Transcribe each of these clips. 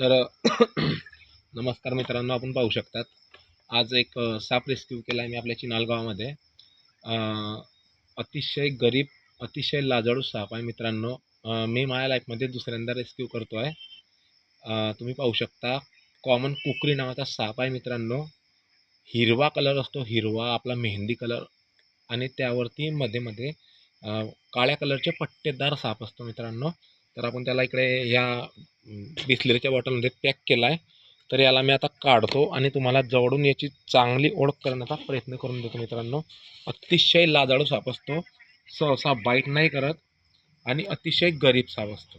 तर नमस्कार मित्रांनो आपण पाहू शकतात. आज एक साप रेस्क्यू केला आहे मी आपल्या चिनाल गावामध्ये अतिशय गरीब अतिशय लाजाळू साप आहे मित्रांनो. मी माझ्या लाईफमध्ये दुसऱ्यांदा रेस्क्यू करतो आहे तुम्ही पाहू शकता कॉमन कुकरी नावाचा साप आहे मित्रांनो. हिरवा कलर असतो हिरवा आपला मेहंदी कलर आणि त्यावरती मध्ये मध्ये काळ्या कलरचे पट्टेदार साप असतो मित्रांनो. तर आपण त्याला इकडे ह्या बिस्लरीच्या बॉटलमध्ये पॅक केला आहे तर याला मी आता काढतो आणि तुम्हाला जवळून याची चांगली ओळख करण्याचा प्रयत्न करून देतो मित्रांनो. अतिशय लाजाळू साप असतो. सहसा बाईट नाही करत आणि अतिशय गरीब साप असतो.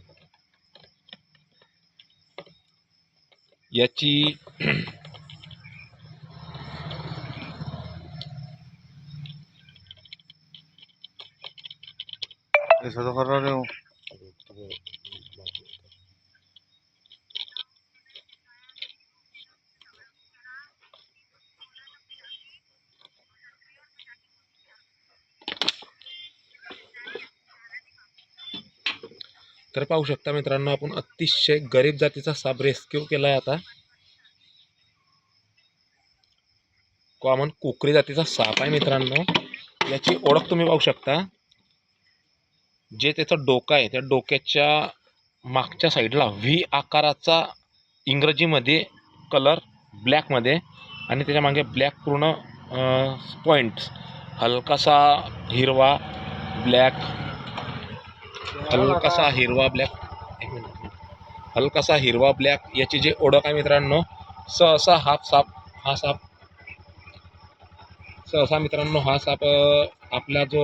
याची Eso तर पाहू शकता मित्रांनो आपण अतिशय गरीब जातीचा साप रेस्क्यू केला आहे आता. कॉमन कोकरी जातीचा साप आहे मित्रांनो. याची ओळख तुम्ही पाहू शकता. जे त्याचं डोकं आहे त्या डोक्याच्या मागच्या साईडला व्ही आकाराचा इंग्रजीमध्ये कलर ब्लॅकमध्ये आणि त्याच्यामागे ब्लॅक पूर्ण पॉईंट्स हलकासा हिरवा ब्लॅक हलकासा हिरवा ब्लॅक हलकासा हिरवा ब्लॅक याची जी ओळख आहे मित्रांनो सहसा हा साप हा साप सहसा मित्रांनो हा साप आपला जो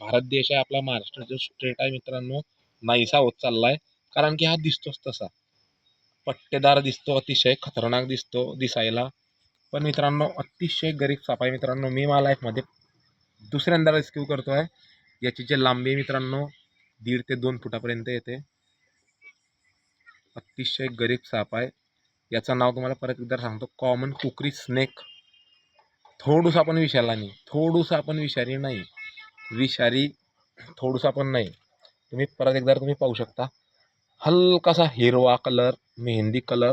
भारत देश आहे आपला महाराष्ट्र जो स्टेट आहे मित्रांनो नाहीसा होत चालला आहे कारण की हा दिसतोच तसा. पट्टेदार दिसतो अतिशय खतरनाक दिसतो दिसायला. पण मित्रांनो अतिशय गरीब साप आहे मित्रांनो. मी माझ्या लाईफमध्ये दुसऱ्यांदा रेस्क्यू करतो आहे याची जी लांबी मित्रांनो दीड ते दोन फुटापर्यंत येते. अतिशय गरीब साप आहे. याचं नाव तुम्हाला परत एकदा सांगतो. कॉमन कुकरी स्नेक थोडूसा पण विषाला नाही थोडूसा पण विषारी नाही. विषारी थोडूसा पण नाही. तुम्ही परत एकदा तुम्ही पाहू शकता. हलकासा हिरवा कलर मेहंदी कलर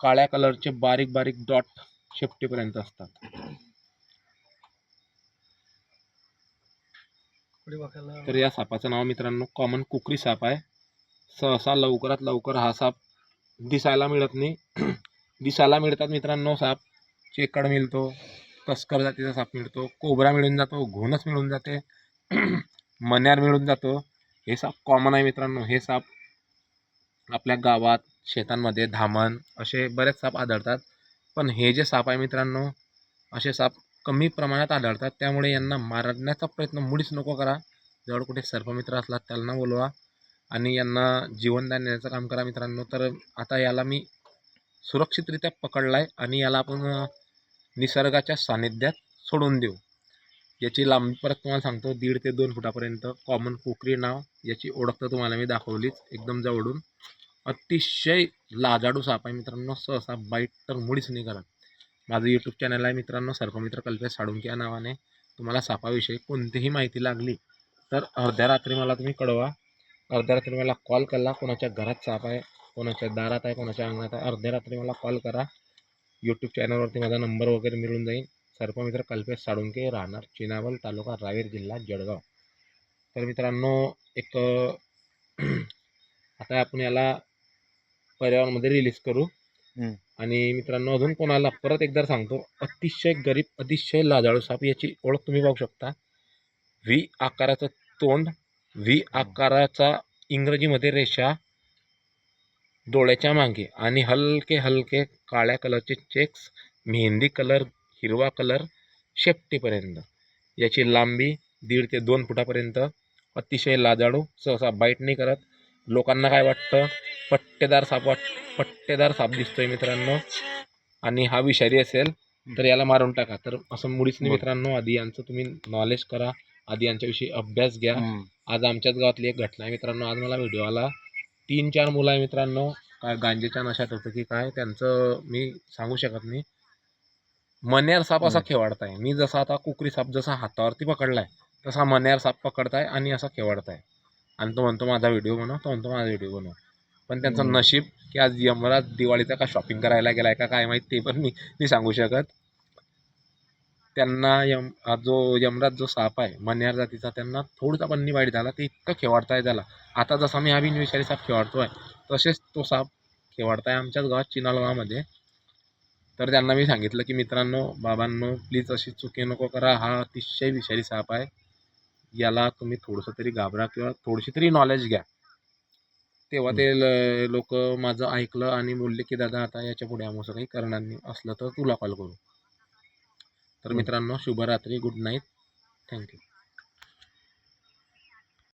काळ्या कलरचे बारीक बारीक डॉट शेपटीपर्यंत असतात. तर या सापाचं नाव मित्रांनो कॉमन कुकरी साप आहे. सहसा लवकरात लवकर हा साप दिसायला मिळत नाही. दिसायला मिळतात मित्रांनो साप. चेकड मिळतो. तस्कर जातीचा साप मिळतो कोबरा मिळून जातो घोणस मिळून जाते मन्यार मिळून जातो. हे साप कॉमन आहे मित्रांनो. हे साप आपल्या गावात शेतांमध्ये धामण असे बरेच साप आढळतात. पण हे जे साप आहे मित्रांनो असे साप कमी प्रमाणात आढळतात. त्यामुळे यांना मारण्याचा प्रयत्न मुळीच नको करा. जवळ कुठे सर्पमित्र असला त्यांना बोलवा आणि यांना जीवनदान देण्याचं काम करा मित्रांनो. तर आता याला मी सुरक्षितरित्या पकडला आहे आणि याला आपण निसर्गाच्या सानिध्यात सोडून देऊ. याची लांबी परत तुम्हाला सांगतो दीड ते दोन फुटापर्यंत कॉमन कोकरी नाव याची ओळख तर तुम्हाला मी दाखवलीच एकदम जवळून. अतिशय लाजाडू साप आहे मित्रांनो सहसा बाईट तर मुळीच नाही करत. माझं यूट्यूब चॅनल आहे मित्रांनो सर्पमित्र कल्पेश साडुंकी या नावाने. तुम्हाला सापाविषयी कोणतीही माहिती लागली तर अर्ध्या रात्री मला तुम्ही कळवा. अर्ध्या रात्री मला कॉल करा कोणाच्या घरात साप आहे कोणाच्या दारात आहे कोणाच्या अंगणात आहे अर्ध्या रात्री मला कॉल करा. यूट्यूब चॅनलवरती माझा नंबर वगैरे मिळून जाईल. सर्पमित्र कल्पेश साळुंके राहणार चिनावल तालुका रावेर जिल्हा जळगाव. तर मित्रांनो एक आता आपण याला पर्यावरणामध्ये रिलीज करू. आणि मित्रांनो अजून कोणाला परत एकदा सांगतो अतिशय गरीब अतिशय लाजाळू साप याची ओळख तुम्ही पाहू शकता. व्ही आकाराचं तोंड व्ही आकाराचा इंग्रजीमध्ये रेषा डोळ्याच्या मागे आणि हलके हलके काळ्या कलरचे चेक्स मेहंदी कलर हिरवा कलर शेपटीपर्यंत याची लांबी दीड ते दोन फुटापर्यंत. अतिशय लाजाळू सहसा बाईट नाही करत. लोकांना काय वाटतं? पट्टेदार साप वाट पट्टेदार साप दिसतोय मित्रांनो. आणि हा विषारी असेल तर याला मारून टाका. तर असं मुळीच नाही. मित्रांनो आधी यांचं तुम्ही नॉलेज करा. आधी यांच्याविषयी अभ्यास घ्या. आज आमच्याच गावातली एक घटना आहे मित्रांनो. आज मला व्हिडिओ आला. तीन चार मुलं आहे मित्रांनो. काय गांजेच्या नशात होतं की काय त्यांचं मी सांगू शकत नाही. मण्यार साप असा. खेवाडताय. मी जसा आता कुकरी साप जसा हातावरती पकडलाय तसा मण्यार साप पकडताय आणि असा खेवाडताय. आणि तो म्हणतो माझा व्हिडिओ बनव. तो म्हणतो माझा व्हिडिओ बनव. पण त्यांचं. नशीब की आज यमराज दिवाळीचा का शॉपिंग करायला गेलाय का काय माहीत ते पण मी नाही सांगू शकत. त्यांना यम हा जो यमराज जो साप आहे मन्यार जातीचा त्यांना थोडासा पण नाही वाईट झाला. ते इतकं खेवाडताय त्याला. आता जसा मी हा बिनविषारी साप खेवाडतोय तसेच तो साप खेवाडताय आमच्याच गावात चिनाल गावामध्ये. तर त्यांना मी सांगितलं की मित्रांनो बाबांनो प्लीज अशी चुकी नको करा. हा अतिशय विषारी साप आहे. याला तुम्ही थोडंसं तरी घाबरा किंवा थोडीशी तरी नॉलेज घ्या. तेव्हा ते लोक माझं ऐकलं आणि बोलले की दादा आता याच्यापुढे आम्ही काही करणार नाही. असलं तर तुला कॉल करू. तर मित्रांनो शुभरात्री. Good night thank you